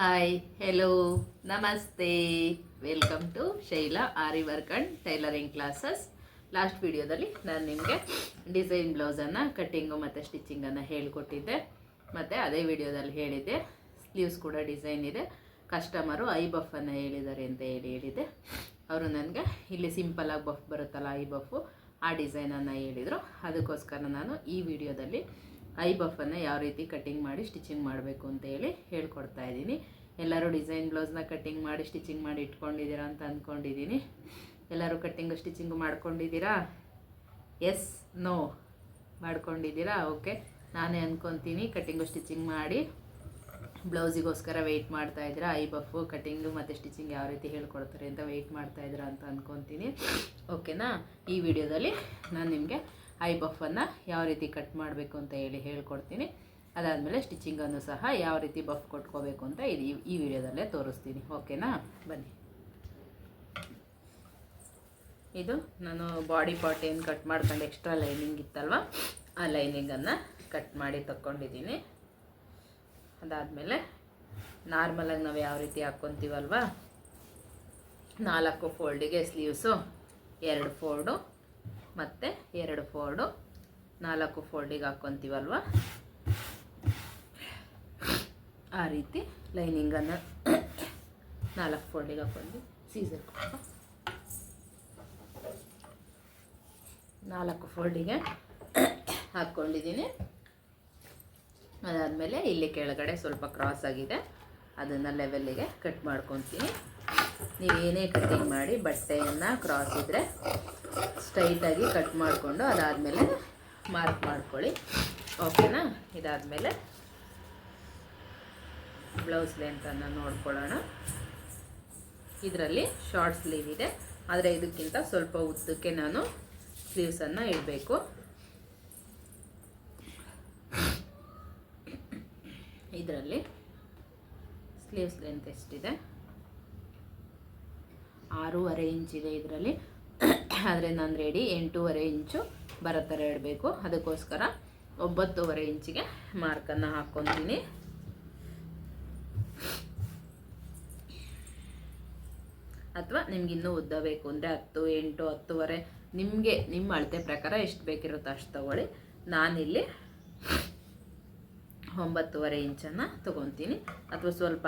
Hi hello ನಮಸ್ತೆ welcome to Shaila aari work and tailoring classes last ವಿಡಿಯೋದಲ್ಲಿ ನಾನು ನಿಮಗೆ ಡಿಸೈನ್ ಬ್ಲೌಸನ್ನು ಕಟ್ಟಿಂಗು ಮತ್ತು ಸ್ಟಿಚಿಂಗನ್ನು ಹೇಳಿಕೊಟ್ಟಿದ್ದೆ. ಮತ್ತು ಅದೇ ವಿಡಿಯೋದಲ್ಲಿ ಹೇಳಿದ್ದೆ. ಸ್ಲೀವ್ಸ್ ಕೂಡ ಡಿಸೈನ್ ಇದೆ. ಕಸ್ಟಮರು ಐ ಬಫನ್ನು ಹೇಳಿದ್ದಾರೆ ಅಂತ ಹೇಳಿ ಹೇಳಿದ್ದೆ. ಅವರು ನನಗೆ ಇಲ್ಲಿ ಸಿಂಪಲಾಗಿ ಬಫ್ ಬರುತ್ತಲ್ಲ ಐ ಬಫು ಆ ಡಿಸೈನನ್ನು ಹೇಳಿದರು. ಅದಕ್ಕೋಸ್ಕರ ನಾನು ಈ ವಿಡಿಯೋದಲ್ಲಿ ಐ ಬಫನ್ನು ಯಾವ ರೀತಿ ಕಟ್ಟಿಂಗ್ ಮಾಡಿ ಸ್ಟಿಚಿಂಗ್ ಮಾಡಬೇಕು ಅಂತ ಹೇಳಿ ಹೇಳ್ಕೊಡ್ತಾ ಇದ್ದೀನಿ. ಎಲ್ಲರೂ ಡಿಸೈನ್ ಬ್ಲೌಸ್ನ ಕಟ್ಟಿಂಗ್ ಮಾಡಿ ಸ್ಟಿಚಿಂಗ್ ಮಾಡಿ ಇಟ್ಕೊಂಡಿದ್ದೀರಾ ಅಂತ ಅಂದ್ಕೊಂಡಿದ್ದೀನಿ. ಎಲ್ಲರೂ ಕಟ್ಟಿಂಗು ಸ್ಟಿಚಿಂಗು ಮಾಡ್ಕೊಂಡಿದ್ದೀರಾ? ಎಸ್ ನೋ ಮಾಡ್ಕೊಂಡಿದ್ದೀರಾ? ಓಕೆ ನಾನೇ ಅಂದ್ಕೊತೀನಿ ಕಟ್ಟಿಂಗು ಸ್ಟಿಚಿಂಗ್ ಮಾಡಿ. ಬ್ಲೌಸಿಗೋಸ್ಕರ ವೆಯ್ಟ್ ಮಾಡ್ತಾ ಇದ್ದೀರಾ? ಐ ಬಫು ಕಟ್ಟಿಂಗು ಮತ್ತು ಸ್ಟಿಚಿಂಗ್ ಯಾವ ರೀತಿ ಹೇಳ್ಕೊಡ್ತಾರೆ ಅಂತ ವೆಯ್ಟ್ ಮಾಡ್ತಾ ಇದ್ದೀರಾ ಅಂತ ಅಂದ್ಕೊತೀನಿ ಓಕೆನಾ ಈ ವಿಡಿಯೋದಲ್ಲಿ ನಾನು ನಿಮಗೆ ಐ ಬಫನ್ನು ಯಾವ ರೀತಿ ಕಟ್ ಮಾಡಬೇಕು ಅಂತ ಹೇಳಿ ಹೇಳ್ಕೊಡ್ತೀನಿ. ಅದಾದಮೇಲೆ ಸ್ಟಿಚಿಂಗನ್ನು ಸಹ ಯಾವ ರೀತಿ ಬಫ್ ಕೊಟ್ಕೋಬೇಕು ಅಂತ ಇದು ಈ- ವಿಡಿಯೋದಲ್ಲೇ ತೋರಿಸ್ತೀನಿ. ಓಕೆನಾ? ಬನ್ನಿ. ಇದು ನಾನು ಬಾಡಿ ಪಾರ್ಟ್ ಏನು ಕಟ್ ಮಾಡ್ಕೊಂಡು ಎಕ್ಸ್ಟ್ರಾ ಲೈನಿಂಗ್ ಇತ್ತಲ್ವ? ಆ ಲೈನಿಂಗನ್ನು ಕಟ್ ಮಾಡಿ ತಗೊಂಡಿದ್ದೀನಿ ಅದಾದಮೇಲೆ ನಾರ್ಮಲಾಗಿ ನಾವು ಯಾವ ರೀತಿ ಹಾಕ್ಕೊತೀವಲ್ವ ನಾಲ್ಕು ಫೋಲ್ಡಿಗೆ ಸ್ಲೀವ್ಸು ಎರಡು ಫೋಲ್ಡು ಮತ್ತು ಎರಡು ಫೋಲ್ಡು ನಾಲ್ಕು ಫೋಲ್ಡಿಗೆ ಹಾಕ್ಕೊತೀವಲ್ವ ಆ ರೀತಿ ಲೈನಿಂಗನ್ನು ನಾಲ್ಕು ಫೋಲ್ಡಿಗೆ ಹಾಕ್ಕೊಂಡು ಸೀಸರ್ ನಾಲ್ಕು ಫೋಲ್ಡಿಗೆ ಹಾಕ್ಕೊಂಡಿದ್ದೀನಿ ಅದಾದಮೇಲೆ ಇಲ್ಲಿ ಕೆಳಗಡೆ ಸ್ವಲ್ಪ ಕ್ರಾಸ್ ಆಗಿದೆ. ಅದನ್ನು ಲೆವೆಲ್ಲಿಗೆ ಕಟ್ ಮಾಡ್ಕೊತೀನಿ. ನೀವೇನೇ ಕಟ್ಟಿಂಗ್ ಮಾಡಿ ಬಟ್ಟೆಯನ್ನು ಕ್ರಾಸ್ ಇದ್ದರೆ ಸ್ಟ್ರೈಟಾಗಿ ಕಟ್ ಮಾಡಿಕೊಂಡು ಅದಾದಮೇಲೆ ಮಾರ್ಕ್ ಮಾಡ್ಕೊಳ್ಳಿ. ಓಕೆನಾ ಇದಾದಮೇಲೆ ಬ್ಲೌಸ್ ಲೆಂತನ್ನು ನೋಡ್ಕೊಳ್ಳೋಣ. ಇದರಲ್ಲಿ ಶಾರ್ಟ್ ಸ್ಲೀವ್ ಇದೆ. ಆದರೆ ಇದಕ್ಕಿಂತ ಸ್ವಲ್ಪ ಉದ್ದಕ್ಕೆ ನಾನು ಸ್ಲೀವ್ಸನ್ನು ಇಡಬೇಕು. ಇದರಲ್ಲಿ ಸ್ಲೀವ್ಸ್ ಲೆಂತ್ ಎಷ್ಟಿದೆ? ಆರೂವರೆ ಇದೆ ಇದರಲ್ಲಿ. ಆದರೆ ನಾನು ರೆಡಿ ಎಂಟೂವರೆ ಇಂಚು ಬರೋ ಥರ ಇಡಬೇಕು. ಅದಕ್ಕೋಸ್ಕರ ಒಂಬತ್ತೂವರೆ ಇಂಚಿಗೆ ಮಾರ್ಕನ್ನು ಹಾಕ್ಕೊತೀನಿ. ಅಥವಾ ನಿಮ್ಗೆ ಇನ್ನೂ ಉದ್ದ ಬೇಕು ಅಂದರೆ ಹತ್ತು, ಎಂಟು, ಹತ್ತುವರೆ, ನಿಮಗೆ ನಿಮ್ಮ ಅಳತೆ ಪ್ರಕಾರ ಎಷ್ಟು ಬೇಕಿರುತ್ತೋ ಅಷ್ಟು ತಗೊಳ್ಳಿ. ನಾನಿಲ್ಲಿ ಒಂಬತ್ತುವರೆ ಇಂಚನ್ನು ತೊಗೊತೀನಿ ಅಥವಾ ಸ್ವಲ್ಪ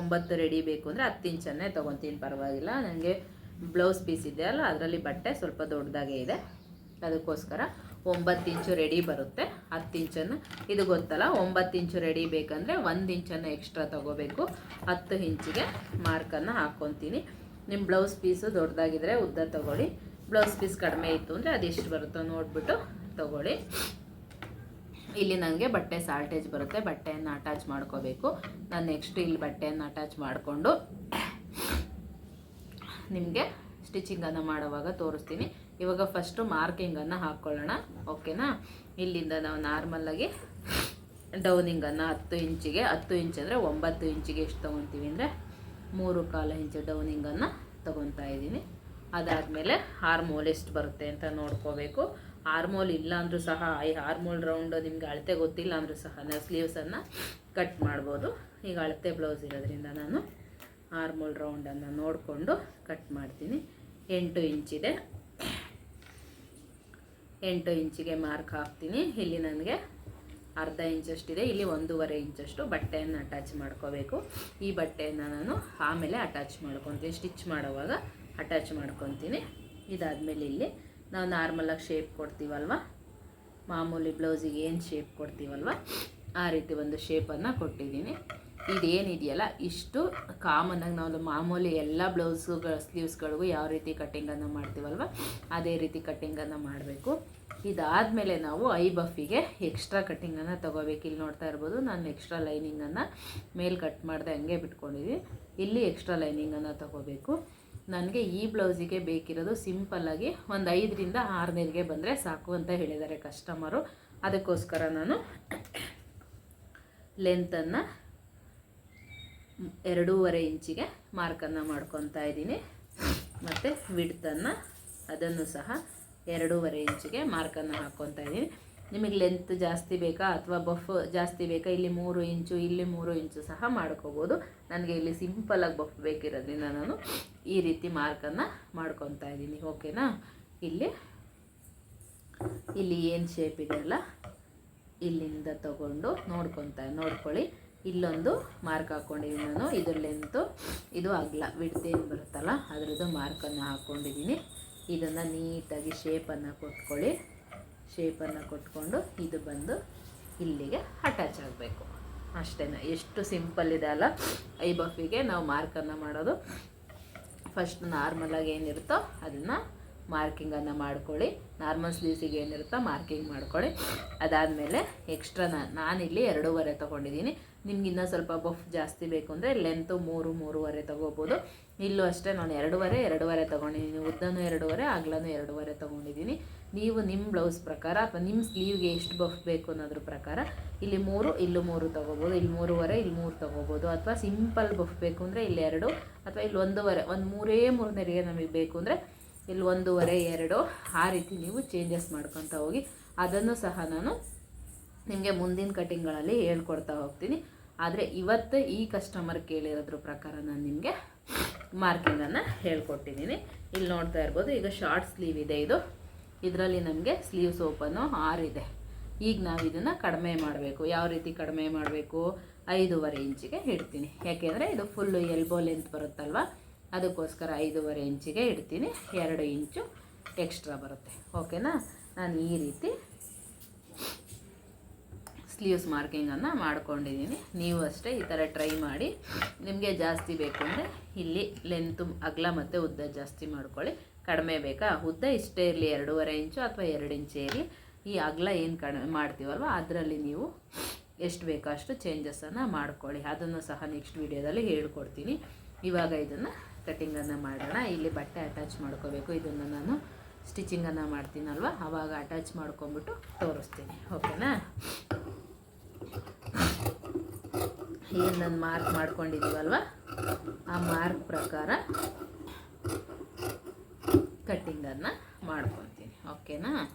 ಒಂಬತ್ತು ರೆಡಿ ಬೇಕು ಅಂದರೆ ಹತ್ತು ಇಂಚನ್ನೇ ತೊಗೊತೀನಿ ಪರವಾಗಿಲ್ಲ. ನನಗೆ ಬ್ಲೌಸ್ ಪೀಸ್ ಇದೆ ಅಲ್ಲ, ಅದರಲ್ಲಿ ಬಟ್ಟೆ ಸ್ವಲ್ಪ ದೊಡ್ಡದಾಗೇ ಇದೆ. ಅದಕ್ಕೋಸ್ಕರ ಒಂಬತ್ತು ಇಂಚು ರೆಡಿ ಬರುತ್ತೆ. ಹತ್ತು ಇಂಚನ್ನು, ಇದು ಗೊತ್ತಲ್ಲ, ಒಂಬತ್ತು ಇಂಚು ರೆಡಿ ಬೇಕಂದರೆ ಒಂದು ಇಂಚನ್ನು ಎಕ್ಸ್ಟ್ರಾ ತೊಗೋಬೇಕು. ಹತ್ತು ಇಂಚಿಗೆ ಮಾರ್ಕನ್ನು ಹಾಕ್ಕೊತೀನಿ ನಿಮ್ಮ ಬ್ಲೌಸ್ ಪೀಸು ದೊಡ್ಡದಾಗಿದ್ದರೆ ಉದ್ದ ತೊಗೊಳ್ಳಿ. ಬ್ಲೌಸ್ ಪೀಸ್ ಕಡಿಮೆ ಇತ್ತು ಅಂದರೆ ಅದೆಷ್ಟು ಬರುತ್ತೋ ನೋಡಿಬಿಟ್ಟು ತೊಗೊಳ್ಳಿ. ಇಲ್ಲಿ ನನಗೆ ಬಟ್ಟೆ ಸಾಲ್ಟೇಜ್ ಬರುತ್ತೆ, ಬಟ್ಟೆಯನ್ನು ಅಟ್ಯಾಚ್ ಮಾಡ್ಕೋಬೇಕು. ನಾನು ನೆಕ್ಸ್ಟ್ ಇಲ್ಲಿ ಬಟ್ಟೆಯನ್ನು ಅಟ್ಯಾಚ್ ಮಾಡಿಕೊಂಡು ನಿಮಗೆ ಸ್ಟಿಚಿಂಗನ್ನು ಮಾಡುವಾಗ ತೋರಿಸ್ತೀನಿ. ಇವಾಗ ಫಸ್ಟು ಮಾರ್ಕಿಂಗನ್ನು ಹಾಕ್ಕೊಳ್ಳೋಣ ಓಕೆನಾ ಇಲ್ಲಿಂದ ನಾವು ನಾರ್ಮಲ್ಲಾಗಿ ಡೌನಿಂಗನ್ನು ಹತ್ತು ಇಂಚಿಗೆ, ಹತ್ತು ಇಂಚ್ ಅಂದರೆ ಒಂಬತ್ತು ಇಂಚಿಗೆ ಎಷ್ಟು ತೊಗೊತೀವಿ ಅಂದರೆ ಮೂರು ಕಾಲು ಇಂಚು ಡೌನಿಂಗನ್ನು ತೊಗೊತಾ ಇದ್ದೀನಿ. ಅದಾದಮೇಲೆ ಹಾರ್ಮೋಲ್ ಎಷ್ಟು ಬರುತ್ತೆ ಅಂತ ನೋಡ್ಕೋಬೇಕು. ಹಾರ್ಮೋಲ್ ಇಲ್ಲ ಅಂದರೂ ಸಹ, ಈ ಹಾರ್ಮೋಲ್ ರೌಂಡು ನಿಮಗೆ ಅಳತೆ ಗೊತ್ತಿಲ್ಲ ಅಂದರೂ ಸಹ ನಾವು ಸ್ಲೀವ್ಸನ್ನು ಕಟ್ ಮಾಡ್ಬೋದು. ಈಗ ಅಳತೆ ಬ್ಲೌಸ್ ಇರೋದ್ರಿಂದ ನಾನು ಹಾರ್ಮೋಲ್ ರೌಂಡನ್ನು ನೋಡಿಕೊಂಡು ಕಟ್ ಮಾಡ್ತೀನಿ. ಎಂಟು ಇಂಚಿದೆ ಎಂಟು ಇಂಚಿಗೆ ಮಾರ್ಕ್ ಹಾಕ್ತೀನಿ. ಇಲ್ಲಿ ನನಗೆ ಅರ್ಧ ಇಂಚಷ್ಟಿದೆ ಇಲ್ಲಿ ಒಂದೂವರೆ ಇಂಚಷ್ಟು ಬಟ್ಟೆಯನ್ನು ಅಟ್ಯಾಚ್ ಮಾಡ್ಕೋಬೇಕು. ಈ ಬಟ್ಟೆಯನ್ನು ನಾನು ಆಮೇಲೆ ಅಟ್ಯಾಚ್ ಮಾಡ್ಕೊತೀನಿ. ಸ್ಟಿಚ್ ಮಾಡೋವಾಗ ಅಟ್ಯಾಚ್ ಮಾಡ್ಕೊತೀನಿ. ಇದಾದಮೇಲೆ ಇಲ್ಲಿ ನಾವು ನಾರ್ಮಲಾಗಿ ಶೇಪ್ ಕೊಡ್ತೀವಲ್ವ? ಮಾಮೂಲಿ ಬ್ಲೌಸಿಗೆ ಏನು ಶೇಪ್ ಕೊಡ್ತೀವಲ್ವ? ಆ ರೀತಿ ಒಂದು ಶೇಪನ್ನು ಕೊಟ್ಟಿದ್ದೀನಿ. ಇದೇನಿದೆಯಲ್ಲ, ಇಷ್ಟು ಕಾಮನ್ನಾಗಿ ನಾವು ಮಾಮೂಲಿ ಎಲ್ಲ ಬ್ಲೌಸುಗಳ ಸ್ಲೀವ್ಸ್ಗಳಿಗೂ ಯಾವ ರೀತಿ ಕಟ್ಟಿಂಗನ್ನು ಮಾಡ್ತೀವಲ್ವ, ಅದೇ ರೀತಿ ಕಟ್ಟಿಂಗನ್ನು ಮಾಡಬೇಕು. ಇದಾದಮೇಲೆ ನಾವು ಐ ಬಫಿಗೆ ಎಕ್ಸ್ಟ್ರಾ ಕಟ್ಟಿಂಗನ್ನು ತೊಗೋಬೇಕು. ಇಲ್ಲಿ ನೋಡ್ತಾ ಇರ್ಬೋದು, ನಾನು ಎಕ್ಸ್ಟ್ರಾ ಲೈನಿಂಗನ್ನು ಮೇಲೆ ಕಟ್ ಮಾಡಿದೆ ಹಂಗೆ ಬಿಟ್ಕೊಂಡಿದ್ದೀನಿ ಇಲ್ಲಿ ಎಕ್ಸ್ಟ್ರಾ ಲೈನಿಂಗನ್ನು ತೊಗೋಬೇಕು. ನನಗೆ ಈ ಬ್ಲೌಸಿಗೆ ಬೇಕಿರೋದು ಸಿಂಪಲ್ಲಾಗಿ ಒಂದು ಐದರಿಂದ ಆರು ನೀರಿಗೆ ಬಂದರೆ ಸಾಕು ಅಂತ ಹೇಳಿದ್ದಾರೆ ಕಸ್ಟಮರು ಅದಕ್ಕೋಸ್ಕರ ನಾನು ಲೆಂತನ್ನು ಎರಡೂವರೆ ಇಂಚಿಗೆ ಮಾರ್ಕನ್ನು ಮಾಡ್ಕೊತಾ ಇದ್ದೀನಿ. ಮತ್ತು ವಿಡ್ತನ್ನು ಅದನ್ನು ಸಹ ಎರಡೂವರೆ ಇಂಚಿಗೆ ಮಾರ್ಕನ್ನು ಹಾಕ್ಕೊತಾ ಇದ್ದೀನಿ. ನಿಮಗೆ ಲೆಂತ್ ಜಾಸ್ತಿ ಬೇಕಾ ಅಥವಾ ಬಫ್ ಜಾಸ್ತಿ ಬೇಕಾ? ಇಲ್ಲಿ ಮೂರು ಇಂಚು, ಇಲ್ಲಿ ಮೂರು ಇಂಚು ಸಹ ಮಾಡ್ಕೋಬೋದು. ನನಗೆ ಇಲ್ಲಿ ಸಿಂಪಲಾಗಿ ಬಫ್ ಬೇಕಿರೋದ್ರಿಂದ ನಾನು ಈ ರೀತಿ ಮಾರ್ಕನ್ನು ಮಾಡ್ಕೊತಾ ಇದ್ದೀನಿ. ಓಕೆನಾ ಇಲ್ಲಿ ಇಲ್ಲಿ ಏನು ಶೇಪ್ ಇದೆಯಲ್ಲ ಇಲ್ಲಿಂದ ತಗೊಂಡು ನೋಡ್ಕೊತಾ, ನೋಡ್ಕೊಳ್ಳಿ. ಇಲ್ಲೊಂದು ಮಾರ್ಕ್ ಹಾಕ್ಕೊಂಡಿದ್ದೀನಿ ನಾನು. ಇದ್ರ ಲೆಂತು ಇದು ಅಗಲ ವಿಡ್ತೇನು ಬರುತ್ತಲ್ಲ ಅದರದ್ದು ಮಾರ್ಕನ್ನು ಹಾಕ್ಕೊಂಡಿದ್ದೀನಿ ಇದನ್ನು ನೀಟಾಗಿ ಶೇಪನ್ನು ಕೊಟ್ಕೊಳ್ಳಿ. ಶೇಪನ್ನು ಕೊಟ್ಕೊಂಡು ಇದು ಬಂದು ಇಲ್ಲಿಗೆ ಅಟ್ಯಾಚ್ ಆಗಬೇಕು. ಅಷ್ಟೇ ಎಷ್ಟು ಸಿಂಪಲ್ ಇದೆ ಅಲ್ಲ. ಐ ಬಫಿಗೆ ನಾವು ಮಾರ್ಕನ್ನು ಮಾಡೋದು. ಫಸ್ಟ್ ನಾರ್ಮಲಾಗಿ ಏನಿರುತ್ತೋ ಅದನ್ನು ಮಾರ್ಕಿಂಗನ್ನು ಮಾಡ್ಕೊಳ್ಳಿ. ನಾರ್ಮಲ್ ಸ್ಲೀವ್ಸಿಗೆ ಏನಿರುತ್ತೋ ಮಾರ್ಕಿಂಗ್ ಮಾಡ್ಕೊಳ್ಳಿ. ಅದಾದಮೇಲೆ ಎಕ್ಸ್ಟ್ರಾ ನಾನು ನಾನಿಲ್ಲಿ ಎರಡೂವರೆ ತೊಗೊಂಡಿದ್ದೀನಿ ನಿಮ್ಗೆ ಇನ್ನೂ ಸ್ವಲ್ಪ ಬಫ್ ಜಾಸ್ತಿ ಬೇಕು ಅಂದರೆ ಲೆಂತು ಮೂರು, ಮೂರುವರೆ ತೊಗೋಬೋದು. ಇಲ್ಲೂ ಅಷ್ಟೇ ನಾನು ಎರಡೂವರೆ ಎರಡೂವರೆ ತೊಗೊಂಡಿದ್ದೀನಿ ಉದ್ದನೂ ಎರಡೂವರೆ ಅಗಲನೂ ಎರಡೂವರೆ ತೊಗೊಂಡಿದ್ದೀನಿ ನೀವು ನಿಮ್ಮ ಬ್ಲೌಸ್ ಪ್ರಕಾರ ಅಥವಾ ನಿಮ್ಮ ಸ್ಲೀವ್ಗೆ ಎಷ್ಟು ಬಫ್ ಬೇಕು ಅನ್ನೋದ್ರ ಪ್ರಕಾರ ಇಲ್ಲಿ ಮೂರು, ಇಲ್ಲೂ ಮೂರು ತೊಗೋಬೋದು. ಇಲ್ಲಿ ಮೂರುವರೆ, ಇಲ್ಲಿ ಮೂರು ತೊಗೋಬೋದು. ಅಥವಾ ಸಿಂಪಲ್ ಬಫ್ ಬೇಕು ಅಂದರೆ ಇಲ್ಲಿ ಎರಡು, ಅಥವಾ ಇಲ್ಲಿ ಒಂದೂವರೆ, ಒಂದು ಮೂರೇ ಮೂರು ನೆರಿಗೆ ನಮಗೆ ಬೇಕು ಅಂದರೆ ಇಲ್ಲಿ ಒಂದೂವರೆ, ಎರಡು ಆ ರೀತಿ ನೀವು ಚೇಂಜಸ್ ಮಾಡ್ಕೊತಾ ಹೋಗಿ ಅದನ್ನು ಸಹ ನಾನು ನಿಮಗೆ ಮುಂದಿನ ಕಟಿಂಗ್ಗಳಲ್ಲಿ ಹೇಳ್ಕೊಡ್ತಾ ಹೋಗ್ತೀನಿ. ಆದರೆ ಇವತ್ತು ಈ ಕಸ್ಟಮರ್ ಕೇಳಿರೋದ್ರ ಪ್ರಕಾರ ನಾನು ನಿಮಗೆ ಮಾರ್ಕಿಂಗನ್ನು ಹೇಳ್ಕೊಟ್ಟಿದ್ದೀನಿ ಇಲ್ಲಿ ನೋಡ್ತಾ ಇರ್ಬೋದು, ಈಗ ಶಾರ್ಟ್ ಸ್ಲೀವ್ ಇದೆ ಇದು. ಇದರಲ್ಲಿ ನಮಗೆ ಸ್ಲೀವ್ಸ್ ಓಪನ್ನು ಆರಿದೆ. ಈಗ ನಾವು ಇದನ್ನು ಕಡಿಮೆ ಮಾಡಬೇಕು. ಯಾವ ರೀತಿ ಕಡಿಮೆ ಮಾಡಬೇಕು? ಐದೂವರೆ ಇಂಚಿಗೆ ಇಡ್ತೀನಿ. ಯಾಕೆಂದರೆ ಇದು ಫುಲ್ಲು ಎಲ್ಬೋ ಲೆಂತ್ ಬರುತ್ತಲ್ವ? ಅದಕ್ಕೋಸ್ಕರ ಐದೂವರೆ ಇಂಚಿಗೆ ಇಡ್ತೀನಿ. ಎರಡು ಇಂಚು ಎಕ್ಸ್ಟ್ರಾ ಬರುತ್ತೆ. ಓಕೆನಾ ನಾನು ಈ ರೀತಿ ಸ್ಲೀವ್ಸ್ ಮಾರ್ಕಿಂಗನ್ನು ಮಾಡ್ಕೊಂಡಿದ್ದೀನಿ ನೀವು ಅಷ್ಟೇ ಈ ಥರ ಟ್ರೈ ಮಾಡಿ. ನಿಮಗೆ ಜಾಸ್ತಿ ಬೇಕು ಅಂದರೆ ಇಲ್ಲಿ ಲೆಂತು ಅಗಲ ಮತ್ತು ಉದ್ದ ಜಾಸ್ತಿ ಮಾಡ್ಕೊಳ್ಳಿ. ಕಡಿಮೆ ಬೇಕಾ? ಉದ್ದ ಇಷ್ಟೇ ಇರಲಿ, ಎರಡೂವರೆ ಇಂಚು ಅಥವಾ ಎರಡು ಇಂಚೇ ಇರಲಿ. ಈ ಅಗಲ ಏನು ಕಡಿಮೆ ಮಾಡ್ತೀವಲ್ವ? ಅದರಲ್ಲಿ ನೀವು ಎಷ್ಟು ಬೇಕೋ ಅಷ್ಟು ಚೇಂಜಸನ್ನು ಮಾಡ್ಕೊಳ್ಳಿ. ಅದನ್ನು ಸಹ ನೆಕ್ಸ್ಟ್ ವೀಡಿಯೋದಲ್ಲಿ ಹೇಳ್ಕೊಡ್ತೀನಿ. ಇವಾಗ ಇದನ್ನು ಕಟ್ಟಿಂಗನ್ನು ಮಾಡೋಣ. ಇಲ್ಲಿ ಬಟ್ಟೆ ಅಟ್ಯಾಚ್ ಮಾಡ್ಕೋಬೇಕು. ಇದನ್ನು ನಾನು ಸ್ಟಿಚಿಂಗನ್ನು ಮಾಡ್ತೀನಲ್ವ? ಆವಾಗ ಅಟ್ಯಾಚ್ ಮಾಡ್ಕೊಂಬಿಟ್ಟು ತೋರಿಸ್ತೀನಿ. ಓಕೆನಾ ಏನು ನಾನು ಮಾರ್ಕ್ ಮಾಡ್ಕೊಂಡಿದ್ದೀವಲ್ವ? ಆ ಮಾರ್ಕ್ ಪ್ರಕಾರ ಕಟ್ಟಿಂಗನ್ನು ಮಾಡ್ಕೊತೀನಿ ಓಕೆನಾ?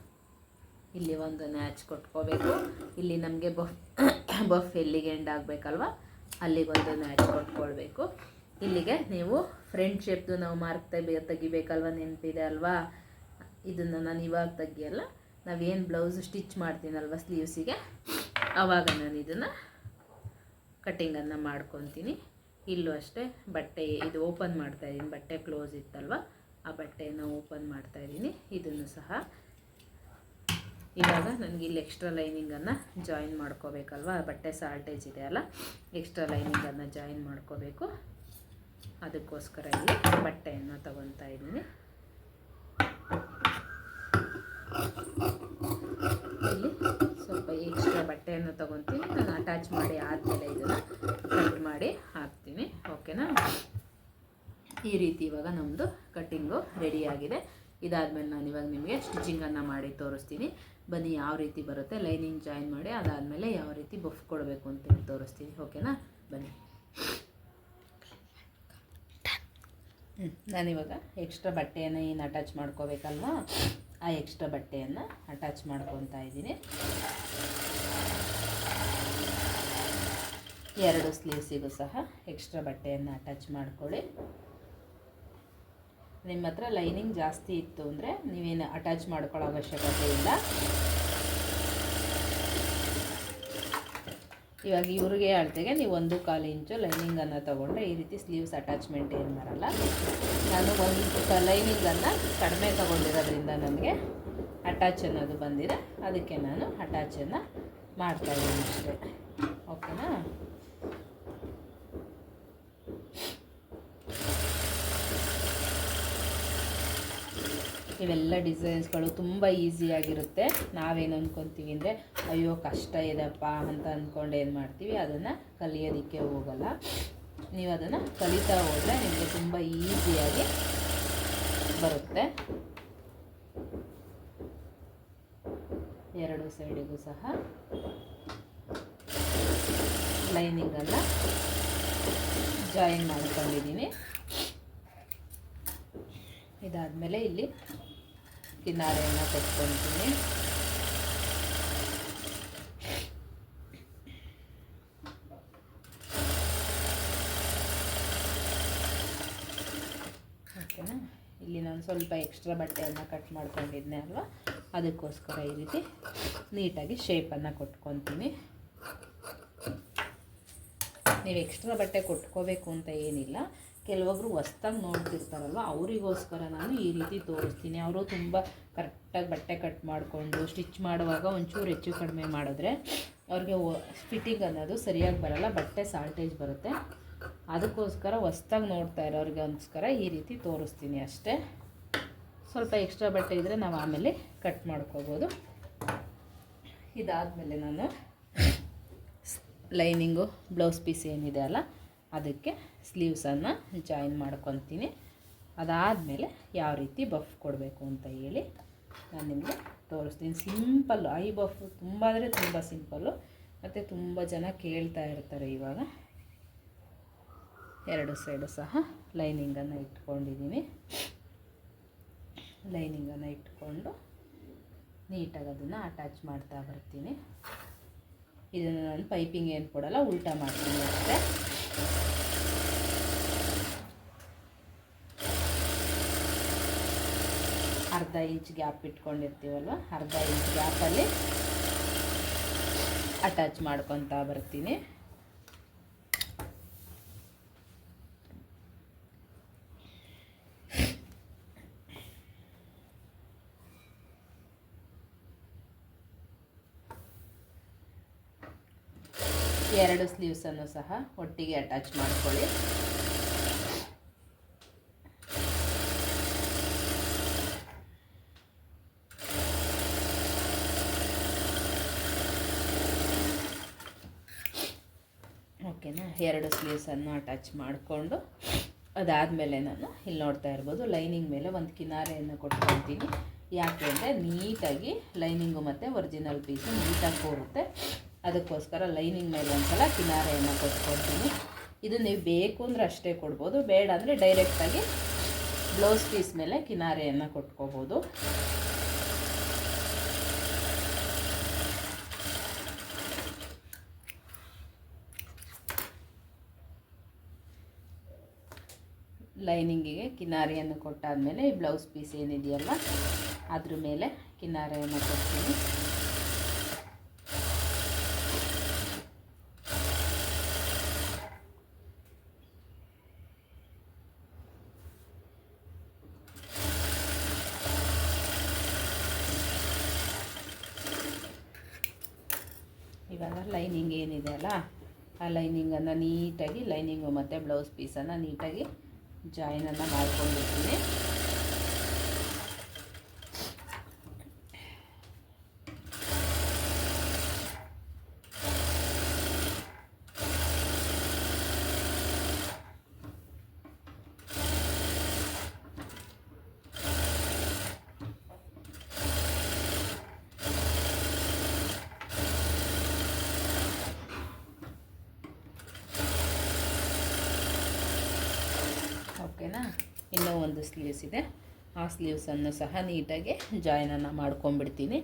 ಇಲ್ಲಿ ಒಂದು ನ್ಯಾಚ್ ಕೊಟ್ಕೋಬೇಕು. ಇಲ್ಲಿ ನಮಗೆ ಬಫ್ ಬಫ್ ಎಲ್ಲಿಗೆ ಎಂಡ್ ಆಗಬೇಕಲ್ವ? ಅಲ್ಲಿಗೆ ಒಂದು ನ್ಯಾಚ್ ಕೊಟ್ಕೊಳ್ಬೇಕು. ಇಲ್ಲಿಗೆ ನೀವು ಫ್ರೆಂಡ್ ಶೇಪ್ದು ನಾವು ಮಾರ್ಕ್ ತೆಗಿ, ತೆಗಿಬೇಕಲ್ವ? ನೆನಪಿದೆ ಅಲ್ವಾ? ಇದನ್ನು ನಾನು ಇವಾಗ ತೆಗಿಯಲ್ಲ ನಾವೇನು ಬ್ಲೌಸ್ ಸ್ಟಿಚ್ ಮಾಡ್ತೀನಲ್ವ ಸ್ಲೀವ್ಸಿಗೆ ಆವಾಗ ನಾನು ಇದನ್ನು ಕಟ್ಟಿಂಗನ್ನು ಮಾಡ್ಕೊತೀನಿ. ಇಲ್ಲೂ ಅಷ್ಟೇ ಬಟ್ಟೆ, ಇದು ಓಪನ್ ಮಾಡ್ತಾ ಇದ್ದೀನಿ. ಬಟ್ಟೆ ಕ್ಲೋಸ್ ಇತ್ತಲ್ವ? ಆ ಬಟ್ಟೆಯನ್ನು ಓಪನ್ ಮಾಡ್ತಾ ಇದ್ದೀನಿ. ಇದನ್ನು ಸಹ ಇವಾಗ ನನಗೆ ಇಲ್ಲಿ ಎಕ್ಸ್ಟ್ರಾ ಲೈನಿಂಗನ್ನು ಜಾಯಿನ್ ಮಾಡ್ಕೋಬೇಕಲ್ವ? ಬಟ್ಟೆ ಸಾಲ್ಟೇಜ್ ಇದೆ ಅಲ್ಲ? ಎಕ್ಸ್ಟ್ರಾ ಲೈನಿಂಗನ್ನು ಜಾಯಿನ್ ಮಾಡ್ಕೋಬೇಕು. ಅದಕ್ಕೋಸ್ಕರ ಇಲ್ಲಿ ಬಟ್ಟೆಯನ್ನು ತಗೊತಾ ಇದ್ದೀನಿ ಇಲ್ಲಿ ಸ್ವಲ್ಪ ಎಕ್ಸ್ಟ್ರಾ ಬಟ್ಟೆಯನ್ನು ತೊಗೊತೀನಿ ನಾನು ಅಟ್ಯಾಚ್ ಮಾಡಿ ಆದಮೇಲೆ ಇದನ್ನು ಕಟ್ ಮಾಡಿ ಹಾಕ್ತೀನಿ ಓಕೆನಾ ಈ ರೀತಿ ಇವಾಗ ನಮ್ಮದು ಕಟ್ಟಿಂಗು ರೆಡಿಯಾಗಿದೆ ಇದಾದಮೇಲೆ ನಾನು ಇವಾಗ ನಿಮಗೆ ಸ್ಟಿಚಿಂಗನ್ನು ಮಾಡಿ ತೋರಿಸ್ತೀನಿ. ಬನ್ನಿ ಯಾವ ರೀತಿ ಬರುತ್ತೆ ಲೈನಿಂಗ್ ಜಾಯಿನ್ ಮಾಡಿ, ಅದಾದಮೇಲೆ ಯಾವ ರೀತಿ ಬಫ್ ಕೊಡಬೇಕು ಅಂತೇಳಿ ತೋರಿಸ್ತೀನಿ. ಓಕೆನಾ ಬನ್ನಿ. ನಾನಿವಾಗ ಎಕ್ಸ್ಟ್ರಾ ಬಟ್ಟೆಯನ್ನು ಏನು ಅಟ್ಯಾಚ್ ಮಾಡ್ಕೋಬೇಕಲ್ವಾ? ಆ ಎಕ್ಸ್ಟ್ರಾ ಬಟ್ಟೆಯನ್ನು ಅಟ್ಯಾಚ್ ಮಾಡ್ಕೊತಾ ಇದ್ದೀನಿ. ಎರಡು ಸ್ಲೀವ್ಸಿಗೂ ಸಹ ಎಕ್ಸ್ಟ್ರಾ ಬಟ್ಟೆಯನ್ನು ಅಟ್ಯಾಚ್ ಮಾಡ್ಕೊಳ್ಳಿ. ನಿಮ್ಮ ಹತ್ರ ಲೈನಿಂಗ್ ಜಾಸ್ತಿ ಇತ್ತು ಅಂದರೆ ನೀವೇನು ಅಟ್ಯಾಚ್ ಮಾಡ್ಕೊಳ್ಳೋ ಅವಶ್ಯಕತೆ ಇಲ್ಲ ಇವಾಗ ಇವ್ರಿಗೆ ಅಳತೆಗೆ ನೀವು ಒಂದು ಕಾಲು ಇಂಚು ಲೈನಿಂಗನ್ನು ತೊಗೊಂಡ್ರೆ ಈ ರೀತಿ ಸ್ಲೀವ್ಸ್ ಅಟ್ಯಾಚ್ಮೆಂಟ್ ಏನು ಬರಲ್ಲ. ನಾನು ಒಂದು ಲೈನಿಂಗನ್ನು ಕಡಿಮೆ ತೊಗೊಂಡಿರೋದ್ರಿಂದ ನನಗೆ ಅಟ್ಯಾಚ್ ಅನ್ನೋದು ಬಂದಿದೆ. ಅದಕ್ಕೆ ನಾನು ಅಟ್ಯಾಚನ್ನು ಮಾಡ್ತಾಯಿದ್ದೀನಿ ಅಷ್ಟೇ. ಓಕೆನಾ? ಇವೆಲ್ಲ ಡಿಸೈನ್ಸ್ಗಳು ತುಂಬ ಈಸಿಯಾಗಿರುತ್ತೆ. ನಾವೇನು ಅಂದ್ಕೊತೀವಿ ಅಂದರೆ, ಅಯ್ಯೋ, ಕಷ್ಟ ಇದೆಪ್ಪ ಅಂತ ಅಂದ್ಕೊಂಡು ಏನು ಮಾಡ್ತೀವಿ? ಅದನ್ನು ಕಲಿಯೋದಕ್ಕೆ ಹೋಗಲ್ಲ. ನೀವು ಅದನ್ನು ಕಲಿತಾ ಹೋದರೆ ನಿಮಗೆ ತುಂಬ ಈಸಿಯಾಗಿ ಬರುತ್ತೆ. ಎರಡು ಸೈಡಿಗೂ ಸಹ ಲೈನಿಂಗನ್ನು ಜಾಯಿನ್ ಮಾಡ್ಕೊಂಡಿದ್ದೀನಿ ಇದಾದಮೇಲೆ ಇಲ್ಲಿ ಕಿನ್ನಾರೆಯನ್ನು ಕೊಟ್ಕೊತೀನಿ. ಓಕೆನಾ? ಇಲ್ಲಿ ನಾನು ಸ್ವಲ್ಪ ಎಕ್ಸ್ಟ್ರಾ ಬಟ್ಟೆಯನ್ನು ಕಟ್ ಮಾಡ್ಕೊಂಡಿದ್ದೆ ಅಲ್ವಾ? ಅದಕ್ಕೋಸ್ಕರ ಈ ರೀತಿ ನೀಟಾಗಿ ಶೇಪನ್ನು ಕೊಟ್ಕೊತೀನಿ. ನೀವು ಎಕ್ಸ್ಟ್ರಾ ಬಟ್ಟೆ ಕೊಟ್ಕೋಬೇಕು ಅಂತ ಏನಿಲ್ಲ. ಕೆಲವೊಬ್ರು ಹೊಸ್ದಾಗಿ ನೋಡ್ತಿರ್ತಾರಲ್ವ? ಅವರಿಗೋಸ್ಕರ ನಾನು ಈ ರೀತಿ ತೋರಿಸ್ತೀನಿ. ಅವರು ತುಂಬ ಕರೆಕ್ಟಾಗಿ ಬಟ್ಟೆ ಕಟ್ ಮಾಡಿಕೊಂಡು ಸ್ಟಿಚ್ ಮಾಡುವಾಗ ಒಂಚೂರು ಹೆಚ್ಚು ಕಡಿಮೆ ಮಾಡಿದ್ರೆ ಅವ್ರಿಗೆ ಫಿಟ್ಟಿಂಗ್ ಅನ್ನೋದು ಸರಿಯಾಗಿ ಬರಲ್ಲ, ಬಟ್ಟೆ ಸಾಲ್ಟೇಜ್ ಬರುತ್ತೆ. ಅದಕ್ಕೋಸ್ಕರ ಹೊಸ್ದಾಗಿ ನೋಡ್ತಾ ಇರೋರಿಗೋಸ್ಕರ ಈ ರೀತಿ ತೋರಿಸ್ತೀನಿ ಅಷ್ಟೇ. ಸ್ವಲ್ಪ ಎಕ್ಸ್ಟ್ರಾ ಬಟ್ಟೆ ಇದ್ದರೆ ನಾವು ಆಮೇಲೆ ಕಟ್ ಮಾಡ್ಕೋಬೋದು. ಇದಾದಮೇಲೆ ನಾನು ಲೈನಿಂಗು ಬ್ಲೌಸ್ ಪೀಸ್ ಏನಿದೆ ಅಲ್ಲ ಅದಕ್ಕೆ ಸ್ಲೀವ್ಸನ್ನು ಜಾಯಿನ್ ಮಾಡ್ಕೊತೀನಿ. ಅದಾದಮೇಲೆ ಯಾವ ರೀತಿ ಬಫ್ ಕೊಡಬೇಕು ಅಂತ ಹೇಳಿ ನಾನು ನಿಮಗೆ ತೋರಿಸ್ತೀನಿ. ಸಿಂಪಲ್ಲು ಐ ಬಫ್ ತುಂಬ ಅಂದರೆ ತುಂಬ ಸಿಂಪಲ್ಲು. ಮತ್ತು ತುಂಬ ಜನ ಕೇಳ್ತಾ ಇರ್ತಾರೆ ಇವಾಗ. ಎರಡು ಸೈಡು ಸಹ ಲೈನಿಂಗನ್ನು ಇಟ್ಕೊಂಡಿದ್ದೀನಿ ಲೈನಿಂಗನ್ನು ಇಟ್ಕೊಂಡು ನೀಟಾಗಿ ಅದನ್ನು ಅಟ್ಯಾಚ್ ಮಾಡ್ತಾ ಬರ್ತೀನಿ. ಇದನ್ನು ನಾನು ಪೈಪಿಂಗ್ ಏನು ಕೊಡಲ್ಲ, ಉಲ್ಟಾ ಮಾಡ್ತೀನಿ ಅಷ್ಟೇ. ಅರ್ಧ ಇಂಚ್ ಗ್ಯಾಪ್ ಇಟ್ಕೊಂಡಿರ್ತೀವಲ್ವ? ಅರ್ಧ ಇಂಚ್ ಗ್ಯಾಪಲ್ಲಿ ಅಟ್ಯಾಚ್ ಮಾಡ್ಕೊತಾ ಬರ್ತೀನಿ. ಎರಡು ಸ್ಲೀವ್ಸನ್ನು ಸಹ ಒಟ್ಟಿಗೆ ಅಟ್ಯಾಚ್ ಮಾಡಿಕೊಳ್ಳಿ. ಓಕೆನಾ? ಎರಡು ಸ್ಲೀವ್ಸನ್ನು ಅಟ್ಯಾಚ್ ಮಾಡಿಕೊಂಡು ಅದಾದಮೇಲೆ ನಾನು ಇಲ್ಲಿ ನೋಡ್ತಾ ಇರ್ಬೋದು, ಲೈನಿಂಗ್ ಮೇಲೆ ಒಂದು ಕಿನಾರೆಯನ್ನು ಕೊಟ್ಕೊಳ್ತೀನಿ. ಯಾಕೆ ಅಂದರೆ ನೀಟಾಗಿ ಲೈನಿಂಗು ಮತ್ತು ಒರಿಜಿನಲ್ ಪೀಸು ನೀಟಾಗಿ ಕೂರುತ್ತೆ. ಅದಕ್ಕೋಸ್ಕರ ಲೈನಿಂಗ್ ಮೇಲೆ ಒಂದ್ಸಲ ಕಿನಾರೆಯನ್ನು ಕೊಟ್ಕೊಡ್ತೀನಿ ಇದು ನೀವು ಬೇಕು ಅಂದರೆ ಅಷ್ಟೇ ಕೊಡ್ಬೋದು, ಬೇಡ ಅಂದರೆ ಡೈರೆಕ್ಟಾಗಿ ಬ್ಲೌಸ್ ಪೀಸ್ ಮೇಲೆ ಕಿನಾರೆಯನ್ನು ಕೊಟ್ಕೋಬೋದು. ಲೈನಿಂಗಿಗೆ ಕಿನಾರೆಯನ್ನು ಕೊಟ್ಟಾದಮೇಲೆ ಈ ಬ್ಲೌಸ್ ಪೀಸ್ ಏನಿದೆಯಲ್ಲ, ಅದ್ರ ಮೇಲೆ ಕಿನಾರೆಯನ್ನು ಕೊಡ್ತೀನಿ. ಇವಾಗ ಲೈನಿಂಗ್ ಏನಿದೆ ಅಲ್ಲ ಆ ಲೈನಿಂಗನ್ನು ನೀಟಾಗಿ ಲೈನಿಂಗು ಮತ್ತು ಬ್ಲೌಸ್ ಪೀಸನ್ನು ನೀಟಾಗಿ ಜಾಯಿನನ್ನು ಮಾಡ್ಕೊಂಡಿರ್ತೀನಿ. ಓಕೆನಾ ಇನ್ನೂ ಒಂದು ಸ್ಲೀವ್ಸ್ ಇದೆ. ಆ ಸ್ಲೀವ್ಸನ್ನು ಸಹ ನೀಟಾಗಿ ಜಾಯಿನನ್ನು ಮಾಡ್ಕೊಂಬಿಡ್ತೀನಿ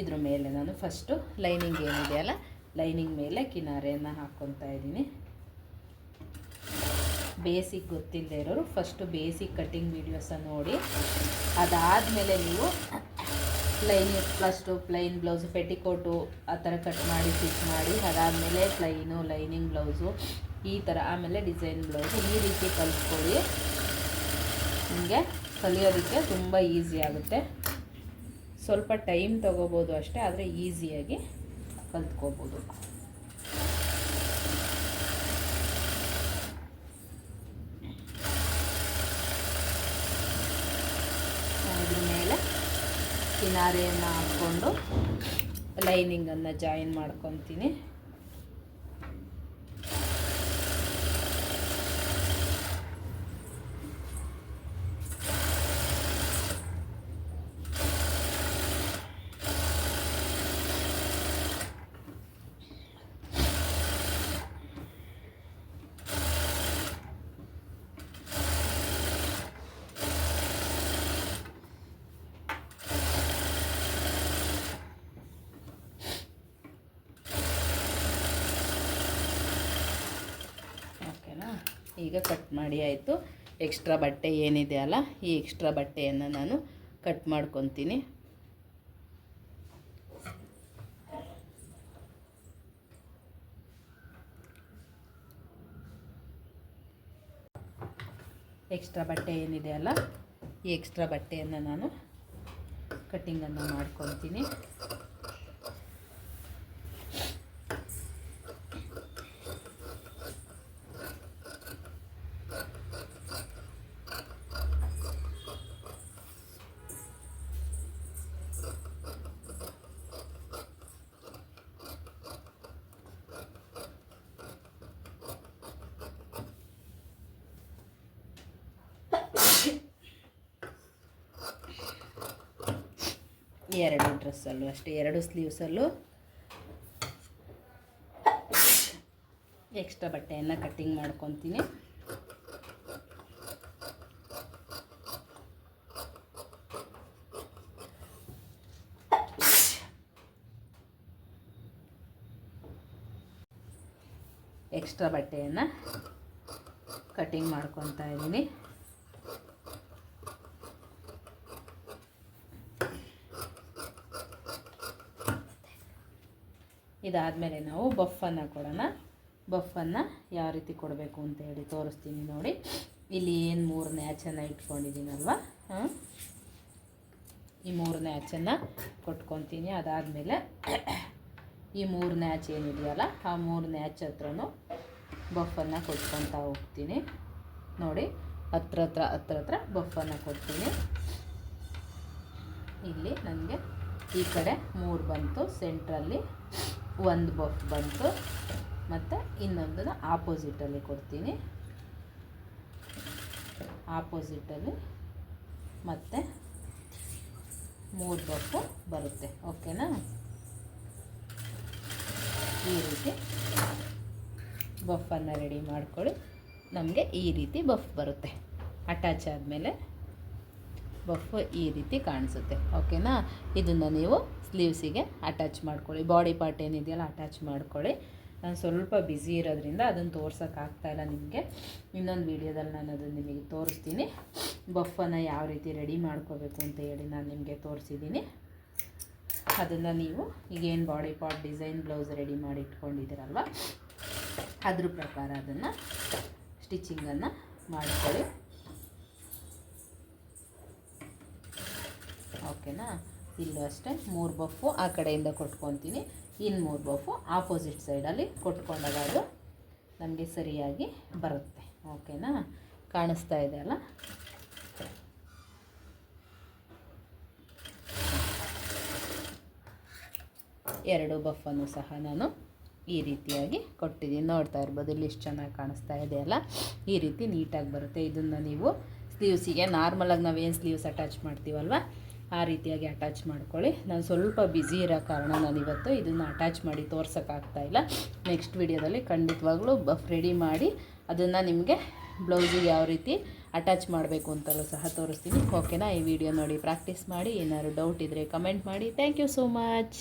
ಇದ್ರ ಮೇಲೆ ನಾನು ಫಸ್ಟು ಲೈನಿಂಗ್ ಏನಿದೆಯಲ್ಲ ಲೈನಿಂಗ್ ಮೇಲೆ ಕಿನಾರೆಯನ್ನು ಹಾಕ್ಕೊತಾ ಇದ್ದೀನಿ. ಬೇಸಿಕ್ ಗೊತ್ತಿಲ್ಲದೆ ಇರೋರು ಫಸ್ಟು ಬೇಸಿಕ್ ಕಟ್ಟಿಂಗ್ ವೀಡಿಯೋಸನ್ನು ನೋಡಿ. ಅದಾದಮೇಲೆ ನೀವು lining first plain blouse petticoat ಆ ಥರ ಕಟ್ ಮಾಡಿ ಸ್ಟಿಚ್ ಮಾಡಿ, ಅದಾದಮೇಲೆ ಪ್ಲೈನು ಲೈನಿಂಗ್ ಬ್ಲೌಸು ಈ ಥರ ಆಮೇಲೆ ಡಿಸೈನ್ ಬ್ಲೌಸು ಈ ರೀತಿ ಕಲಿಸ್ಕೊಳ್ಳಿ ನಿಮಗೆ ಕಲಿಯೋದಕ್ಕೆ ತುಂಬ ಈಸಿ ಆಗುತ್ತೆ. ಸ್ವಲ್ಪ ಟೈಮ್ ತೊಗೋಬೋದು ಅಷ್ಟೇ, ಆದರೆ ಈಸಿಯಾಗಿ ಕಲ್ತ್ಕೋಬೋದು. ಅದ್ರ ಮೇಲೆ ಕಿನಾರೆಯನ್ನು ಹಾಕ್ಕೊಂಡು ಲೈನಿಂಗನ್ನು ಜಾಯಿನ್ ಮಾಡ್ಕೊತೀನಿ ಓಕೆನಾ ಈಗ ಕಟ್ ಮಾಡಿ ಆಯಿತು. ಎಕ್ಸ್ಟ್ರಾ ಬಟ್ಟೆ ಏನಿದೆ ಅಲ್ಲ, ಈ ಎಕ್ಸ್ಟ್ರಾ ಬಟ್ಟೆಯನ್ನು ನಾನು ಕಟ್ ಮಾಡ್ಕೊತೀನಿ. ಎಕ್ಸ್ಟ್ರಾ ಬಟ್ಟೆ ಏನಿದೆ ಅಲ್ಲ, ಈ ಎಕ್ಸ್ಟ್ರಾ ಬಟ್ಟೆಯನ್ನು ನಾನು ಕಟ್ಟಿಂಗನ್ನು ಮಾಡ್ಕೊತೀನಿ. ಎರಡು ಡ್ರೆಸ್ಸಲ್ಲೂ ಅಷ್ಟೇ ಎರಡು ಸ್ಲೀವ್ಸಲ್ಲೂ ಎಕ್ಸ್ಟ್ರಾ ಬಟ್ಟೆಯನ್ನು ಕಟ್ಟಿಂಗ್ ಮಾಡ್ಕೊತೀನಿ. ಎಕ್ಸ್ಟ್ರಾ ಬಟ್ಟೆಯನ್ನು ಕಟ್ಟಿಂಗ್ ಮಾಡ್ಕೊತಾ ಇದ್ದೀನಿ. ಇದಾದಮೇಲೆ ನಾವು ಬಫನ್ನು ಕೊಡೋಣ. ಬಫನ್ನು ಯಾವ ರೀತಿ ಕೊಡಬೇಕು ಅಂತ ಹೇಳಿ ತೋರಿಸ್ತೀನಿ ನೋಡಿ. ಇಲ್ಲಿ ಏನು ಮೂರು ನ್ಯಾಚನ್ನು ಇಟ್ಕೊಂಡಿದ್ದೀನಲ್ವ? ಹಾಂ? ಈ ಮೂರು ನ್ಯಾಚನ್ನು ಕೊಟ್ಕೊತೀನಿ. ಅದಾದಮೇಲೆ ಈ ಮೂರು ನ್ಯಾಚ್ ಏನಿದೆಯಲ್ಲ, ಆ ಮೂರು ನ್ಯಾಚ್ ಹತ್ರನೂ ಬಫನ್ನು ಕೊಟ್ಕೊತಾ ಹೋಗ್ತೀನಿ. ನೋಡಿ, ಹತ್ರ ಹತ್ರ ಹತ್ರ ಹತ್ರ ಬಫನ್ನು ಕೊಡ್ತೀನಿ. ಇಲ್ಲಿ ನನಗೆ ಈ ಕಡೆ ಮೂರು ಬಂತು ಸೆಂಟ್ರಲ್ಲಿ ಒಂದು ಬಫ್ ಬಂತು. ಮತ್ತು ಇನ್ನೊಂದನ್ನು ಆಪೋಸಿಟಲ್ಲಿ ಕೊಡ್ತೀನಿ. ಆಪೋಸಿಟಲ್ಲಿ ಮತ್ತು ಮೂರು ಬಫು ಬರುತ್ತೆ. ಓಕೆನಾ? ಈ ರೀತಿ ಬಫನ್ನು ರೆಡಿ ಮಾಡ್ಕೊಳ್ಳಿ. ನಮಗೆ ಈ ರೀತಿ ಬಫ್ ಬರುತ್ತೆ. ಅಟ್ಯಾಚ್ ಆದಮೇಲೆ ಬಫ್ ಈ ರೀತಿ ಕಾಣಿಸುತ್ತೆ. ಓಕೆನಾ? ಇದನ್ನು ನೀವು ಸ್ಲೀವ್ಸಿಗೆ ಅಟ್ಯಾಚ್ ಮಾಡ್ಕೊಳ್ಳಿ. ಬಾಡಿ ಪಾರ್ಟ್ ಏನಿದೆಯಲ್ಲ ಅಟ್ಯಾಚ್ ಮಾಡ್ಕೊಳ್ಳಿ. ನಾನು ಸ್ವಲ್ಪ ಬ್ಯುಸಿ ಇರೋದ್ರಿಂದ ಅದನ್ನು ತೋರ್ಸೋಕ್ಕಾಗ್ತಾಯಿಲ್ಲ ನಿಮಗೆ. ಇನ್ನೊಂದು ವೀಡಿಯೋದಲ್ಲಿ ನಾನು ಅದನ್ನು ನಿಮಗೆ ತೋರಿಸ್ತೀನಿ. ಬಫನ್ನು ಯಾವ ರೀತಿ ರೆಡಿ ಮಾಡ್ಕೋಬೇಕು ಅಂತ ಹೇಳಿ ನಾನು ನಿಮಗೆ ತೋರಿಸಿದ್ದೀನಿ. ಅದನ್ನು ನೀವು ಈಗೇನು body part design blouse ready ಮಾಡಿ ಇಟ್ಕೊಂಡಿದ್ದೀರಲ್ವ ಅದ್ರ ಪ್ರಕಾರ ಅದನ್ನು ಸ್ಟಿಚಿಂಗನ್ನು ಮಾಡ್ಕೊಳ್ಳಿ. ಓಕೆನಾ ಇಲ್ಲೂ ಅಷ್ಟೇ, ಮೂರು ಬಫು ಆ ಕಡೆಯಿಂದ ಕೊಟ್ಕೊತೀನಿ. ಇನ್ನು ಮೂರು ಬಫು ಆಪೋಸಿಟ್ ಸೈಡಲ್ಲಿ ಕೊಟ್ಕೊಂಡಾಗ ಅದು ನಮಗೆ ಸರಿಯಾಗಿ ಬರುತ್ತೆ. ಓಕೆನಾ ಕಾಣಿಸ್ತಾ ಇದೆ ಅಲ್ಲ? ಎರಡು ಬಫನ್ನು ಸಹ ನಾನು ಈ ರೀತಿಯಾಗಿ ಕೊಟ್ಟಿದ್ದೀನಿ. ನೋಡ್ತಾ ಇರ್ಬೋದು, ಇಲ್ಲಿ ಇಷ್ಟು ಚೆನ್ನಾಗಿ ಕಾಣಿಸ್ತಾ ಇದೆಯಲ್ಲ ಈ ರೀತಿ ನೀಟಾಗಿ ಬರುತ್ತೆ. ಇದನ್ನು ನೀವು ಸ್ಲೀವ್ಸಿಗೆ ನಾರ್ಮಲಾಗಿ ನಾವೇನು ಸ್ಲೀವ್ಸ್ ಅಟ್ಯಾಚ್ ಮಾಡ್ತೀವಲ್ವ? ಆ ರೀತಿಯಾಗಿ ಅಟ್ಯಾಚ್ ಮಾಡ್ಕೊಳ್ಳಿ. ನಾನು ಸ್ವಲ್ಪ ಬ್ಯುಸಿ ಇರೋ ಕಾರಣ ನಾನು ಇವತ್ತು ಇದನ್ನು ಅಟ್ಯಾಚ್ ಮಾಡಿ ತೋರ್ಸೋಕ್ಕಾಗ್ತಾಯಿಲ್ಲ. ನೆಕ್ಸ್ಟ್ ವಿಡಿಯೋದಲ್ಲಿ ಖಂಡಿತವಾಗ್ಲೂ ಬಫ್ ರೆಡಿ ಮಾಡಿ ಅದನ್ನು ನಿಮಗೆ ಬ್ಲೌಸಿಗೆ ಯಾವ ರೀತಿ ಅಟ್ಯಾಚ್ ಮಾಡಬೇಕು ಅಂತಲೂ ಸಹ ತೋರಿಸ್ತೀನಿ. ಓಕೆನಾ ಈ ವಿಡಿಯೋ ನೋಡಿ ಪ್ರಾಕ್ಟೀಸ್ ಮಾಡಿ. ಏನಾದ್ರು ಡೌಟ್ ಇದ್ದರೆ ಕಮೆಂಟ್ ಮಾಡಿ. Thank you so much